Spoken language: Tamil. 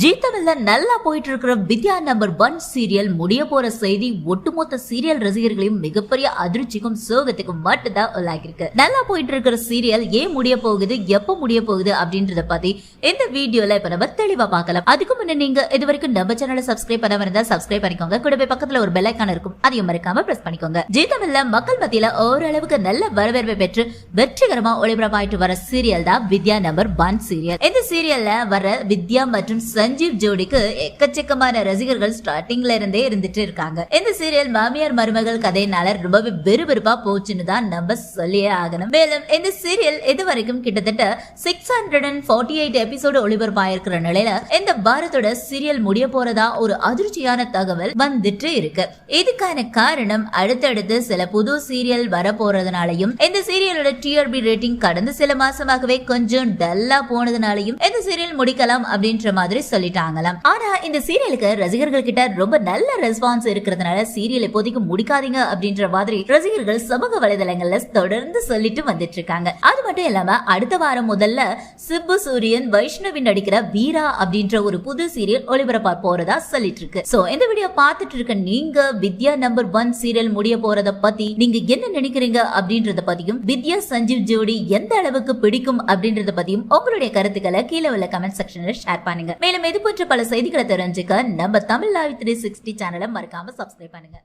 ஜி தமிழ்ல நல்லா போயிட்டு இருக்கிற வித்யா நம்பர் ஒன் சீரியல் முடிய போற செய்தி ஒட்டுமொத்த சீரியல் ரசிகர்களையும் மிகப்பெரிய அதிர்ச்சிக்கும் சோகத்துக்கும் மட்டும்தான் உள்ளாகிருக்கு நல்லா போயிட்டு இருக்கிற சீரியல் ஏன் முடிய போகுது எப்ப முடிய போகுது அப்படின்றத பத்தி இந்த வீடியோல இப்ப நம்ம தெளிவா பார்க்கலாம். அதுக்கு முன்ன நீங்க இது வரைக்கும் நம்ம சேனலை சப்ஸ்கிரைப் பண்ண இருந்தா சப்ஸ்கிரைப் பண்ணிக்கோங்க. கூடவே பக்கத்துல ஒரு பெல் ஐக்கான் இருக்கும் அதையும் மறக்காம பிரஸ் பண்ணிக்கோங்க. ஜி தமிழ்ல மக்கள் மத்தியில ஓரளவுக்கு நல்ல வரவேற்பை பெற்று வெற்றிகரமா ஒளிபரப்பாயிட்டு வர சீரியல் தான் வித்யா நம்பர் ஒன் சீரியல். இந்த சீரியல்ல வர வித்யா மற்றும் சஞ்சீவ் ஜோடிக்கு எக்கச்சக்கமான ரசிகர்கள் ஸ்டார்டிங்ல இருந்தே இருந்துட்டு இருக்காங்க. இந்த சீரியல் மாமியார் மருமகள் கதையினால ரொம்பவே விறுவிறுப்பா போச்சுன்னு தான் நம்ம சொல்லியே ஆகணும். மேலும் இந்த சீரியல் இது வரைக்கும் கிட்டத்தட்ட six hundred and forty eight episode ஒளிபரப்பாயிருக்கிற நிலையில இந்த பாரதோட சீரியல் முடிய போறதா ஒரு அதிர்ச்சியான தகவல் வந்துட்டு இருக்கு. இதுக்கான காரணம் அடுத்தடுத்து சில புது சீரியல் வர போறதுனாலையும் இந்த சீரியலோட டிஆர்பி ரேட்டிங் கடந்த சில மாசமாகவே கொஞ்சம் டல்லா போனதுனாலையும் இந்த சீரியல் முடிக்கலாம் அப்படின்ற மாதிரி சொல்லிட்டாங்களாம். ஆனா இந்த சீரியலுக்கு ரசிகர்கள் கிட்ட ரொம்ப நல்ல ரெஸ்பான்ஸ் இருக்கிறதுனால சீரியல் இப்போதைக்கு முடிக்காதீங்க அப்படின்ற மாதிரி ரசிகர்கள் சமூக வலைதளங்கள்ல தொடர்ந்து சொல்லிட்டு வந்துட்டு இருக்காங்க அது மட்டும் இல்லாம அடுத்த வாரம் முதல்ல சிப்பு சூரியன் வைஷ்ணவி நடிக்கிற வீரா அப்படின்ற ஒரு புது சீரியல் ஒளிபரப்ப போறதா சொல்லிட்டு இருக்கு சோ இந்த வீடியோ பார்த்துட்டு இருக்க நீங்க வித்யா நம்பர் ஒன் சீரியல் முடிய போறத பத்தி நீங்க என்ன நினைக்கிறீங்க அப்படின்றத பத்தியும் வித்யா சஞ்சீவ் ஜோடி எந்த அளவுக்கு பிடிக்கும் அப்படின்றத பத்தியும் உங்களுடைய கருத்துக்களை கீழே உள்ள கமெண்ட் செக்ஷன்ல ஷேர் பண்ணுங்க. மேலும் இது போன்ற பல செய்திகளை தெரிஞ்சுக்க நம்ம தமிழ் லைவ் த்ரீ சிக்ஸ்டி சேனலை மறக்காம சப்ஸ்கிரைப் பண்ணுங்க.